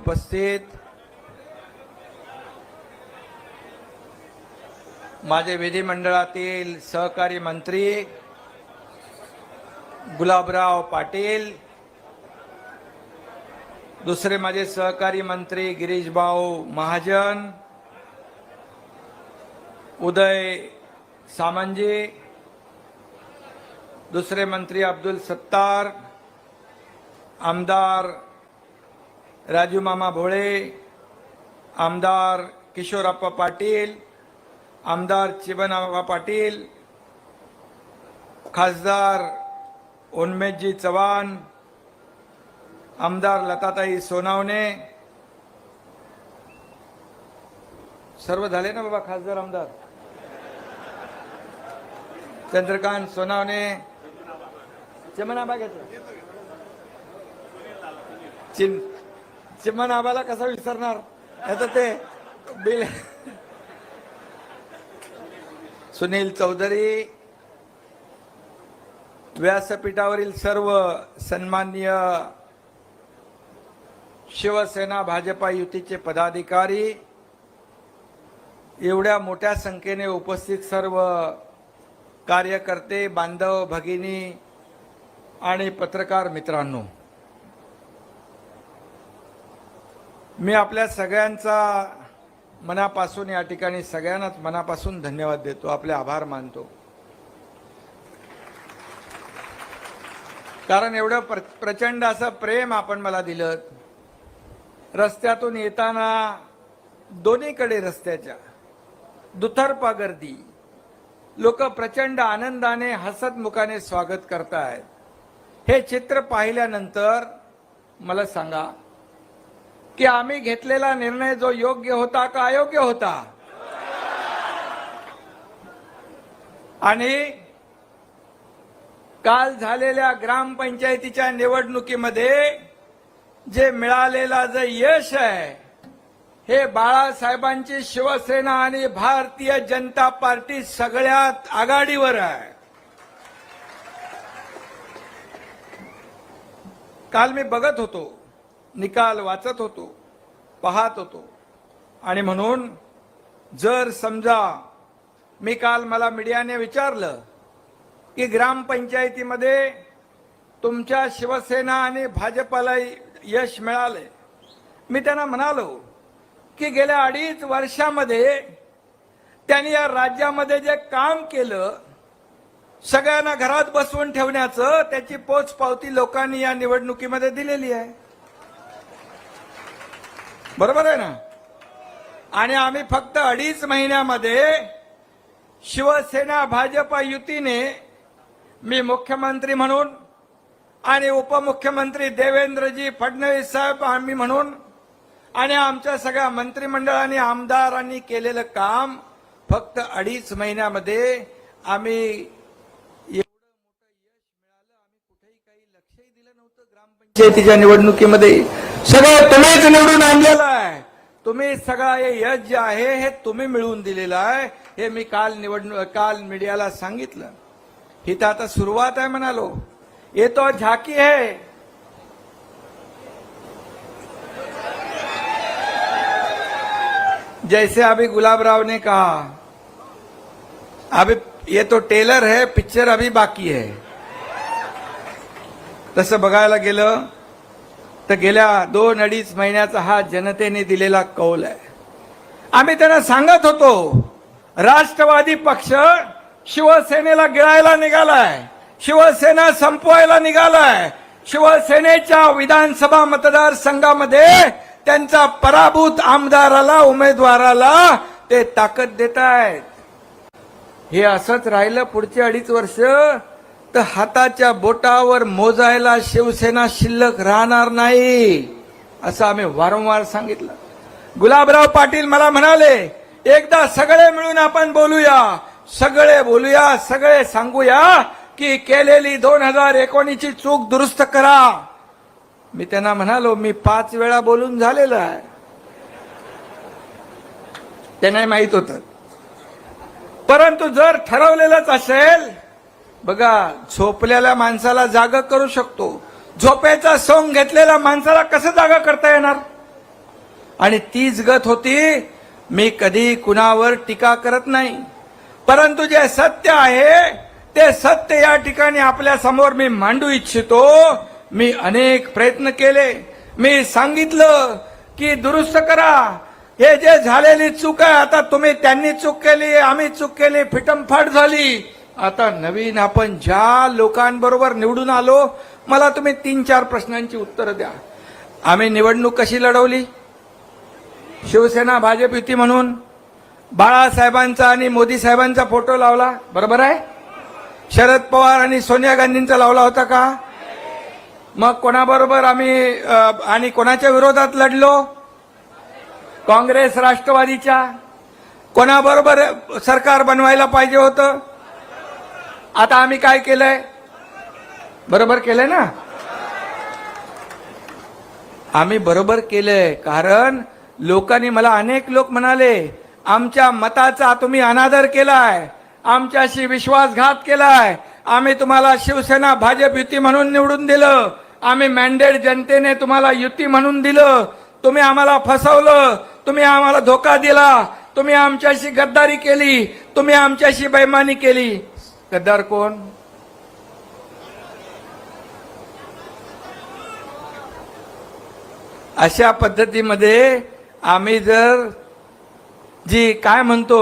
उपस्थित माझे विधिमंडळातील सहकारी मंत्री गुलाबराव पाटील दुसरे माझे सहकारी मंत्री गिरीशभाऊ महाजन उदय सामंजी दुसरे मंत्री अब्दुल सत्तार आमदार राजू मामा भोळे आमदार किशोरप्पा पाटील आमदार चिबनाबा पाटील खासदार उन्मेदजी चव्हाण आमदार लताताई सोनावणे. सर्व झाले ना बाबा खासदार आमदार? चंद्रकांत सोनावणे. चिमनाबा घ्यायचं चिन चिमन आबाला कसा विसरणार? आता ते बिल सुनील चौधरी व्यासपीठावरील सर्व सन्माननीय शिवसेना भाजपा युतीचे पदाधिकारी एवढ्या मोठ्या संख्येने उपस्थित सर्व कार्यकर्ते बांधव भगिनी आणि पत्रकार मित्रांनो मी आपल्या सगळ्यांचा मनापासून या ठिकाणी सगळ्यांनाच मनापासून धन्यवाद देतो आपले आभार मानतो. कारण एवढं प्र प्रचंड असं प्रेम आपण मला दिलं रस्त्यातून येताना दोन्हीकडे रस्त्याच्या दुतर्फा गर्दी लोक प्रचंड आनंदाने हसतमुखाने स्वागत करतायत. हे चित्र पाहिल्यानंतर मला सांगा की आम्ही घेतलेला निर्णय जो योग्य होता का अयोग्य होता? आणि काल झालेल्या ग्रामपंचायतीच्या निवडणुकीमध्ये जे मिळालेला जे यश आहे हे बाळासाहेबांची शिवसेना आणि भारतीय जनता पार्टी सगळ्यात आघाडीवर आहे. काल मी बघत होतो. निकाल वाचत होतो पाहत होतो. आणि म्हणून जर समजा मी काल मला मीडियाने विचारलं की ग्रामपंचायतीमध्ये तुमच्या शिवसेना आणि भाजपाला यश मिळाले मी त्यांना म्हणालो की गेल्या अडीच वर्षामध्ये त्यांनी या राज्यामध्ये जे काम केलं सगळ्यांना घरात बसवून ठेवण्याचं त्याची पोचपावती लोकांनी या निवडणुकीमध्ये दिलेली आहे. बरोबर आहे ना? आणि आम्ही फक्त अडीच महिन्यामध्ये शिवसेना भाजपा युतीने मी मुख्यमंत्री म्हणून आणि उपमुख्यमंत्री देवेंद्रजी फडणवीस साहेब आम्ही म्हणून आणि आमच्या सगळ्या मंत्रिमंडळाने आमदारांनी केलेलं काम फक्त अडीच महिन्यामध्ये आम्ही एवढं मोठं यश मिळालं. आम्ही कुठेही काही लक्षही दिलं नव्हतं ग्रामपंचायतीच्या निवडणुकीमध्ये. सगळं तुम्हीच निवडून आणलेलं आहे. तुम्ही सगळं हे यश जे आहे हे तुम्ही मिळवून दिलेलं आहे. हे मी काल निवडणूक काल मीडियाला सांगितलं. ही तर आता सुरुवात आहे म्हणालो. ये तो झाकी है जैसे अभी गुलाबराव ने कहा अभी ये तो टेलर है पिक्चर अभी बाकी है. तसं बघायला गेलं तर गेल्या दोन अडीच महिन्याचा हा जनतेने दिलेला कौल आहे. आम्ही त्यांना सांगत होतो राष्ट्रवादी पक्ष शिवसेनेला गिळायला निघालाय शिवसेना संपवायला निघालाय शिवसेनेच्या विधानसभा मतदारसंघामध्ये त्यांचा पराभूत आमदाराला उमेदवाराला ते ताकद देत आहेत हे असंच राहिलं पुढचे अडीच वर्ष. तर हाताच्या बोटावर मोजायला शिवसेना शिल्लक राहणार नाही असं आम्ही वारंवार सांगितलं. गुलाबराव पाटील मला म्हणाले एकदा सगळे मिळून आपण बोलूया. सगळे बोलूया सगळे सांगूया की केलेली दोन हजार एकोणीसची चूक दुरुस्त करा. मी त्यांना म्हणालो मी पाच वेळा बोलून झालेलो आहे. त्यांना माहीत होतं. परंतु जर ठरवलेलंच असेल बघा झोपलेल्या माणसाला जाग करू शकतो. झोपेचा सोंग घेतलेल्या माणसाला कसं जागा करता येणार? आणि तीच गत होती मी कधी कुणावर टीका करत नाही. परंतु जे सत्य आहे ते सत्य या ठिकाणी आपल्यासमोर मी मांडू इच्छितो. मी अनेक प्रयत्न केले. मी सांगितलं की दुरुस्त करा. हे जे झालेली चूक आहे आता तुम्ही त्यांनी चूक केली आम्ही चूक केली फिटमफाट झाली. आता नवीन आपण ज्या लोकांबरोबर निवडून आलो मला तुम्ही तीन चार प्रश्नांची उत्तरं द्या. आम्ही निवडणूक कशी लढवली? शिवसेना भाजप युती म्हणून. बाळासाहेबांचा आणि मोदी साहेबांचा फोटो लावला. बरोबर आहे? शरद पवार आणि सोनिया गांधींचा लावला होता का? मग कोणाबरोबर आम्ही आणि कोणाच्या विरोधात लढलो? काँग्रेस राष्ट्रवादीच्या. कोणाबरोबर सरकार बनवायला पाहिजे होतं? आता आम्ही काय केलंय? बरोबर केलंय ना? आम्ही बरोबर केलंय कारण लोकांनी मला अनेक लोक म्हणाले आमच्या मताचा तुम्ही अनादर केलाय आमच्याशी विश्वासघात केलाय आम्ही तुम्हाला शिवसेना भाजप युती म्हणून निवडून दिलं आम्ही मॅन्डेट जनतेने तुम्हाला युती म्हणून दिलं तुम्ही आम्हाला फसवलं तुम्ही आम्हाला धोका दिला तुम्ही आमच्याशी गद्दारी केली तुम्ही आमच्याशी बैमानी केली. गद्दार कोण? अशा पद्धतीमध्ये आम्ही जर जी काय म्हणतो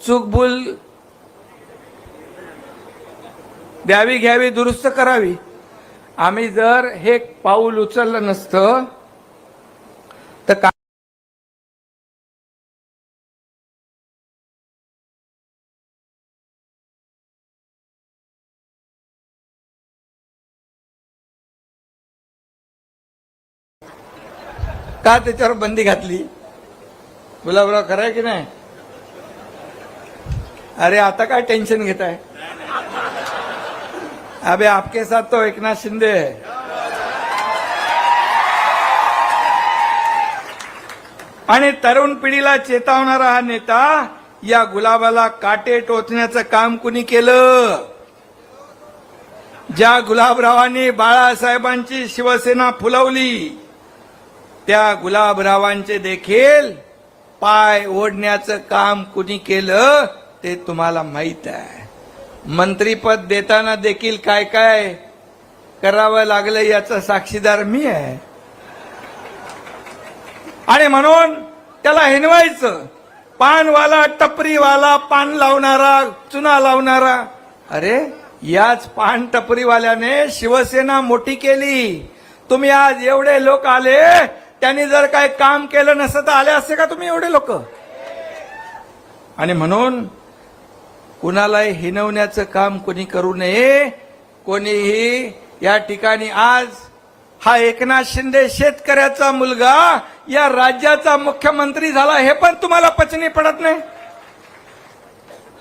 चूकभूल द्यावी घ्यावी दुरुस्त करावी आम्ही जर हे पाऊल उचललं नसतं का त्याच्यावर बंदी घातली? गुलाबराव खरं आहे की नाही? अरे आता काय टेन्शन घेत आहे अबे आपके साथ तो एकनाथ शिंदे है। आणि तरुण पिढीला चेतावणारा हा नेता या गुलाबाला काटे टोचण्याचं काम कुणी केलं? ज्या गुलाबरावांनी बाळासाहेबांची शिवसेना फुलवली त्या गुलाबरावांचे देखील पाय ओढण्याचं काम कुणी केलं ते तुम्हाला माहीत आहे. मंत्रीपद देताना देखील काय काय करावं लागलं याचा साक्षीदार मी आहे. आणि म्हणून त्याला हिनवायचं. पानवाला टपरीवाला पान लावणारा चुना लावणारा. अरे याच पान टपरीवाल्याने शिवसेना मोठी केली. तुम्ही आज एवढे लोक आले त्यांनी जर काय काम केलं नसतं तर आले असते का तुम्ही एवढे लोक? आणि म्हणून कुणालाही हिनवण्याचं काम कोणी करू नये कोणीही या ठिकाणी आज हा एकनाथ शिंदे शेतकऱ्याचा मुलगा या राज्याचा मुख्यमंत्री झाला हे पण तुम्हाला पचनी पडत नाही?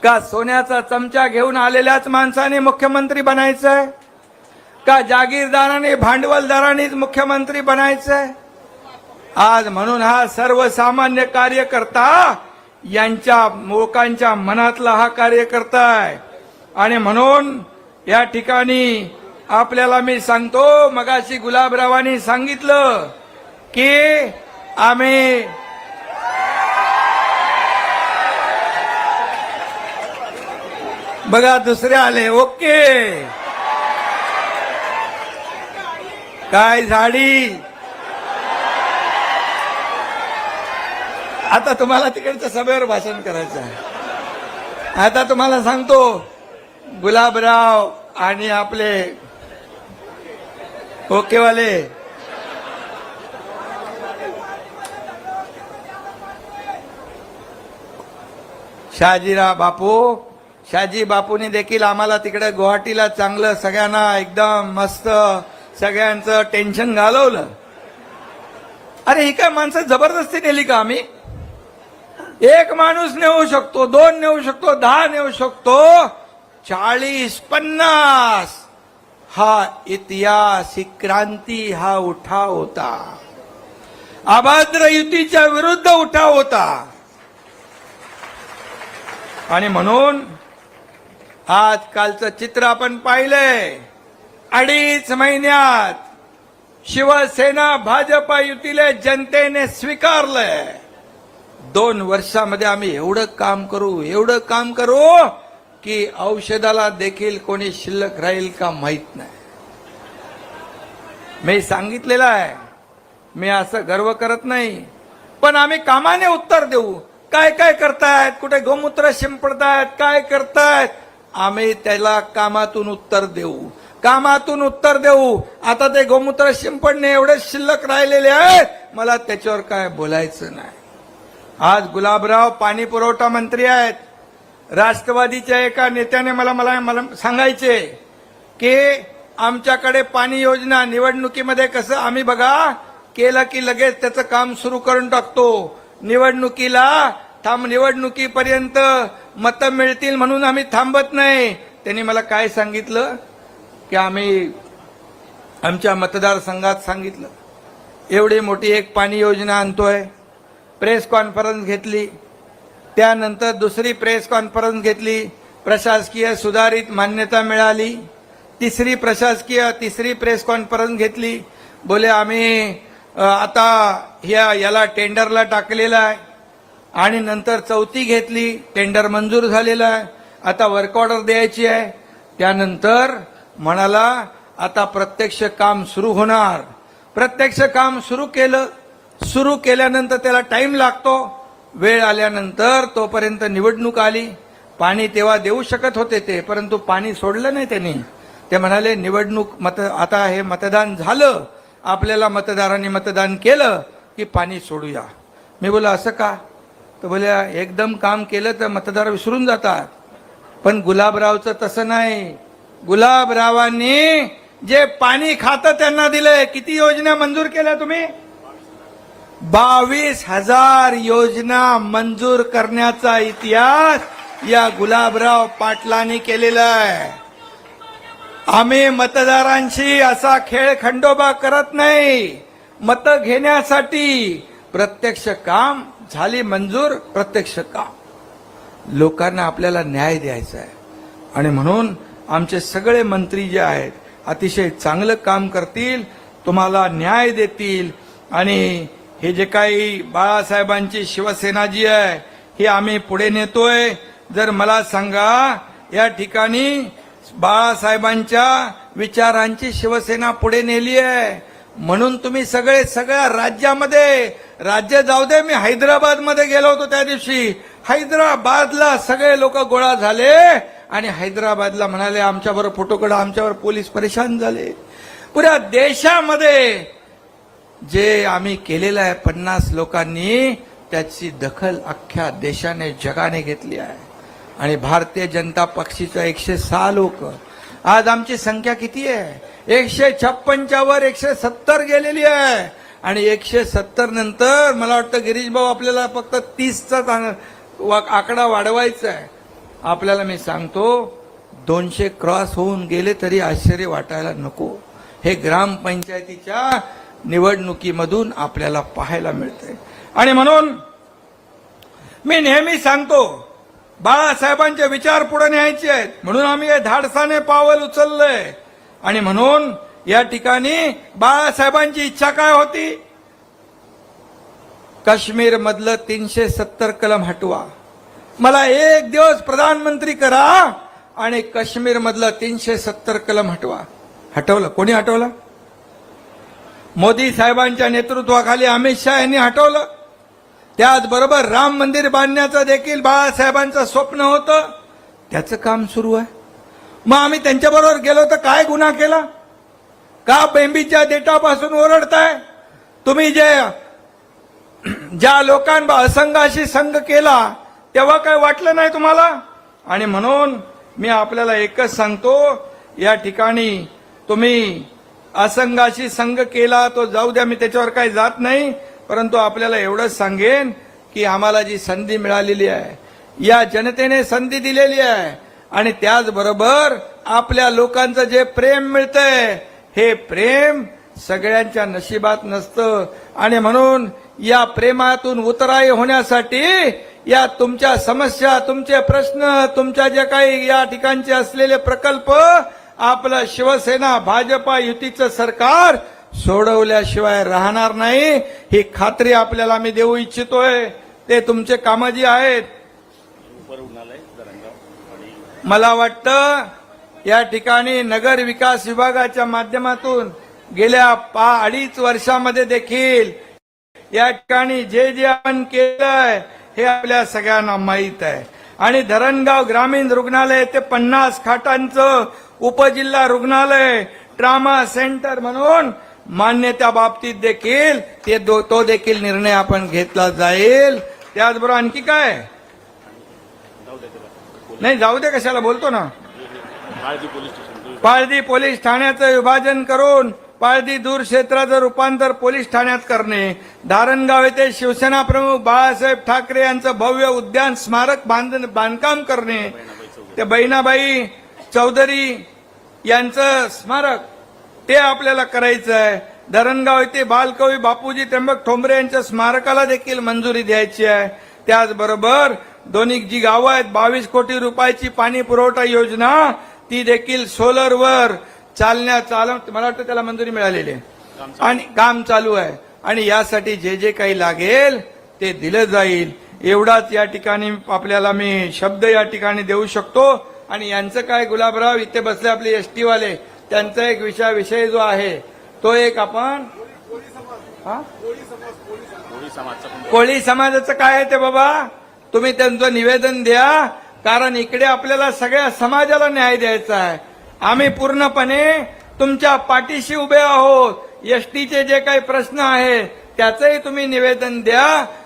का सोन्याचा चमचा घेऊन आलेल्याच माणसाने मुख्यमंत्री बनायचंय? का जागीरदाराने भांडवलदारानेच मुख्यमंत्री बनायचंय? आज म्हणून हा सर्वसामान्य कार्यकर्ता यांच्या लोकांच्या मनातला हा कार्यकर्ता आहे. आणि म्हणून या ठिकाणी आपल्याला मी सांगतो मगाशी गुलाबरावांनी सांगितलं की आम्ही बघा दुसरे आले ओके. काय झाडी? आता तुम्हाला तिकडच्या सभेवर भाषण करायचं आहे. आता तुम्हाला सांगतो गुलाबराव आणि आपले ओकेवाले. शहाजीराव बापू शहाजी बापूने देखील आम्हाला तिकडे गुवाहाटीला चांगलं सगळ्यांना एकदम मस्त सगळ्यांचं टेन्शन घालवलं. अरे ही काय माणसं जबरदस्ती नेली का आम्ही? एक माणूस नेऊ शकतो दोन नेऊ शकतो दहा नेऊ शकतो चाळीस पन्नास. हा इतिहास ही क्रांती हा उठाव होता. अभद्र युतीच्या विरुद्ध उठाव होता. आणि म्हणून आजकालचं चित्र आपण पाहिलंय. अडीच महिन्यात शिवसेना भाजपा युतीला जनतेने स्वीकारलंय. दोन वर्षामध्ये आम्ही एवढं काम करू एवढं काम करू की औषधाला देखील कोणी शिल्लक राहील का माहीत नाही. मी सांगितलेलं आहे मी असं गर्व करत नाही पण आम्ही कामाने उत्तर देऊ. काय काय करतायत? कुठे गोमूत्र शिंपडतायत? काय करतायत? आम्ही त्याला कामातून उत्तर देऊ. कामातून उत्तर देऊ. आता ते गोमूत्र शिंपडणे एवढे शिल्लक राहिलेले आहेत मला त्याच्यावर काय बोलायचं नाही. आज गुलाबराव पाणी पुरवठा मंत्री आहेत. राष्ट्रवादीच्या एका नेत्याने मला मला मला सांगायचे की आमच्याकडे पाणी योजना निवडणुकीमध्ये कसं आम्ही बघा केलं की लगेच त्याचं काम सुरू करून टाकतो. निवडणुकीला थांब निवडणुकीपर्यंत मतं मिळतील म्हणून आम्ही थांबत नाही. त्यांनी मला काय सांगितलं? की आम्ही आमच्या मतदारसंघात सांगितलं. एवढी मोठी एक पाणी योजना आणतोय. प्रेस कॉन्फरन्स घेतली. त्यानंतर दुसरी प्रेस कॉन्फरन्स घेतली. प्रशासकीय सुधारित मान्यता मिळाली. तिसरी प्रशासकीय तिसरी प्रेस कॉन्फरन्स घेतली. बोले आम्ही आता ह्या याला टेंडरला टाकलेलं आहे. आणि नंतर चौथी घेतली. टेंडर मंजूर झालेलं आहे. आता वर्क ऑर्डर द्यायची आहे. त्यानंतर म्हणाला आता प्रत्यक्ष काम सुरू होणार. प्रत्यक्ष काम सुरू केलं. सुरू केल्यानंतर त्याला टाईम लागतो. वेळ आल्यानंतर तोपर्यंत निवडणूक आली. पाणी तेव्हा देऊ शकत होते ते परंतु पाणी सोडलं नाही त्यांनी. ते म्हणाले निवडणूक मत आता हे मतदान झालं. आपल्याला मतदारांनी मतदान केलं की पाणी सोडूया. मी बोला असं का? तर बोल्या एकदम काम केलं तर मतदार विसरून जातात. पण गुलाबरावचं तसं नाही. गुलाबरावांनी जे पाणी खातं त्यांना दिलंय. किती योजना मंजूर केल्या तुम्ही? बावीस हजार योजना मंजूर करण्याचा इतिहास या गुलाबराव पाटलांनी केलेला आहे. आम्ही मतदारांशी असा खेळ खंडोबा करत नाही. मत घेण्यासाठी प्रत्यक्ष काम झाली मंजूर प्रत्यक्ष काम. लोकांना आपल्याला न्याय द्यायचा आहे. आणि म्हणून आमचे सगळे मंत्री जे आहेत अतिशय चांगलं काम करतील तुम्हाला न्याय देतील आणि हे जे काही बाळासाहेबांची शिवसेना जी आहे ही आम्ही पुढे नेतोय. जर मला सांगा या ठिकाणी बाळासाहेबांच्या विचारांची शिवसेना पुढे नेली आहे. म्हणून तुम्ही सगळे सगळ्या राज्यामध्ये राज्य जाऊ दे मी हैदराबादमध्ये गेलो होतो त्या दिवशी. हैदराबादला सगळे लोक गोळा झाले आणि हैदराबादला म्हणाले आमच्याबरोबर फोटोकडे आमच्यावर पोलीस परेशान झाले. पुऱ्या देशामध्ये जे आम्ही केलेलं आहे पन्नास लोकांनी त्याची दखल अख्ख्या देशाने जगाने घेतली आहे. आणि भारतीय जनता पक्षाच्या एकशे सहा लोक आज आमची संख्या किती आहे? एकशे छप्पनच्या वर एकशे सत्तर गेलेली आहे. आणि एकशे सत्तर नंतर मला वाटतं गिरीश भाऊ आपल्याला फक्त तीसचा आकडा वाढवायचा आहे. आपल्याला मी सांगतो दोनशे क्रॉस होऊन गेले तरी आश्चर्य वाटायला नको. हे ग्रामपंचायतीच्या निवडणुकीमधून आपल्याला पाहायला मिळतंय. आणि म्हणून मी नेहमी सांगतो बाळासाहेबांचे विचार पुढे न्यायचे आहेत. म्हणून आम्ही हे धाडसाने पावल उचललंय. आणि म्हणून या ठिकाणी बाळासाहेबांची इच्छा काय होती? काश्मीर मधलं तीनशे सत्तर कलम हटवा. मला एक दिवस प्रधानमंत्री करा आणि काश्मीर मधलं तीनशे सत्तर कलम हटवा. हटवलं? कोणी हटवलं? मोदी साहेबांच्या नेतृत्वाखाली अमित शहा यांनी हटवलं. त्याचबरोबर राम मंदिर बांधण्याचं देखील बाळासाहेबांचं स्वप्न होतं. त्याचं काम सुरू आहे. मग आम्ही त्यांच्याबरोबर गेलो तर काय गुन्हा केला? का बेंबीच्या देटापासून ओरडताय? तुम्ही जे ज्या लोकांना असंघाशी संघ केला तेव्हा काय वाटलं नाही तुम्हाला? आणि म्हणून मी आपल्याला एकच सांगतो या ठिकाणी तुम्ही असंघाशी संघ केला तो जाऊ द्या मी त्याच्यावर काही जात नाही परंतु आपल्याला एवढंच सांगेन की आम्हाला जी संधी मिळालेली आहे या जनतेने संधी दिलेली आहे आणि त्याचबरोबर आपल्या लोकांचं जे प्रेम मिळतंय हे प्रेम सगळ्यांच्या नशिबात नसतं. आणि म्हणून या प्रेमातून उतराई होण्यासाठी या तुमच्या समस्या तुमचे प्रश्न तुमच्या जे काही या ठिकाणचे असलेले प्रकल्प आपलं शिवसेना भाजपा युतीचं सरकार सोडवल्याशिवाय राहणार नाही. ही खात्री आपल्याला मी देऊ इच्छितोय. ते तुमचे कामं जी आहेत. मला वाटतं या ठिकाणी नगर विकास विभागाच्या माध्यमातून गेल्या पा अडीच वर्षामध्ये देखील या ठिकाणी जे जे आपण केलंय हे आपल्या सगळ्यांना माहीत आहे. आणि धरणगाव ग्रामीण रुग्णालय ते पन्नास खाटांचं उपजिल्हा रुग्णालय ट्रामा सेंटर म्हणून मान्यता बाबतीत देखील ते दो- तो देखील निर्णय आपण घेतला जाईल. त्याचबरोबर आणखी काय? नाही जाऊ दे कशाला बोलतो ना. पाळदी पोलीस ठाण्याचं विभाजन करून पाळदी दूर क्षेत्राचं रूपांतर पोलीस ठाण्यात करणे. धारणगाव येथे शिवसेना प्रमुख बाळासाहेब ठाकरे यांचं भव्य उद्यान स्मारक बांधकाम करणे. ते बहिणाबाई चौधरी यांचं स्मारक ते आपल्याला करायचं आहे. धरणगाव येथे बालकवी बापूजी त्र्यंबक ठोंबरे यांच्या स्मारकाला देखील मंजुरी द्यायची आहे. त्याचबरोबर दोन्ही जी गावं आहेत बावीस कोटी रुपयाची पाणी पुरवठा योजना ती देखील सोलरवर चालण्या चाल मला वाटतं त्याला मंजुरी मिळालेली आहे. आणि काम चालू आहे. आणि यासाठी जे जे काही लागेल ते दिलं जाईल. एवढाच या ठिकाणी आपल्याला मी शब्द या ठिकाणी देऊ शकतो. आणि यांचं काय गुलाबराव इथे बसले आपले एस टीवाले त्यांचा एक विषय विषय जो आहे तो एक आपण हा? कोळी समाजाचं काय आहे ते बाबा? तुम्ही त्यांचं निवेदन द्या कारण इकडे आपल्याला सगळ्या समाजाला न्याय द्यायचा आहे. आम्ही पूर्णपणे तुमच्या पाठीशी उभे आहोत. एसटीचे जे काही प्रश्न आहेत त्याचंही तुम्ही निवेदन द्या.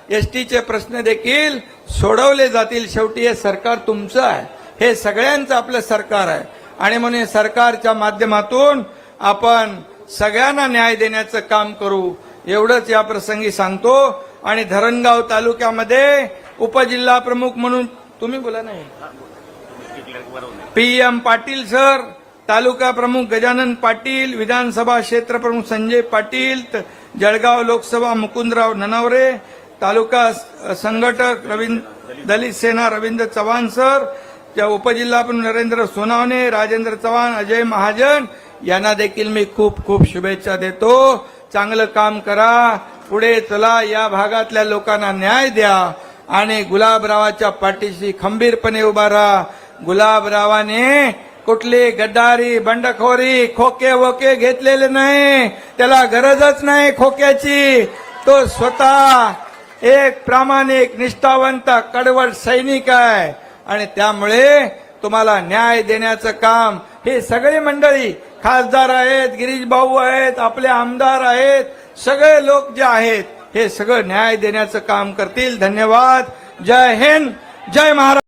एसटीचे प्रश्न देखील सोडवले जातील. शेवटी हे सरकार तुमचं आहे. हे सगळ्यांचं आपलं सरकार आहे. आणि म्हणून हे सरकारच्या माध्यमातून आपण सगळ्यांना न्याय देण्याचं काम करू. एवढंच या प्रसंगी सांगतो. आणि धरणगाव तालुक्यामध्ये उपजिल्हा प्रमुख म्हणून तुम्ही बोला नाही P M Patil sir. Taluka प्रमुख गजानन पाटील विधानसभा क्षेत्र प्रमुख संजय पाटील जळगाव लोकसभा मुकुंदराव ननावरे तालुका संघटक रवींद्र दलित सेना रवींद्र चव्हाण सर. त्या उपजिल्हा नरेंद्र सोनावणे राजेंद्र चव्हाण अजय महाजन यांना देखील मी खूप खूप शुभेच्छा देतो. चांगलं काम करा पुढे चला या भागातल्या लोकांना न्याय द्या आणि गुलाबरावाच्या पाठीशी खंबीरपणे उभा राहा. गुलाबरावाने कुठली गद्दारी बंडखोरी खोके वोके घेतलेले नाही. त्याला गरजच नाही खोक्याची. तो स्वतः एक प्रामाणिक निष्ठावंत कडवट सैनिक आहे. आणि त्यामुळे तुम्हाला न्याय देण्याचं काम हे सगळी मंडळी खासदार आहेत गिरीश भाऊ आहेत आपले आमदार आहेत सगळे लोक जे आहेत हे सगळं न्याय देण्याचं काम करतील. धन्यवाद. जय हिंद. जय महाराज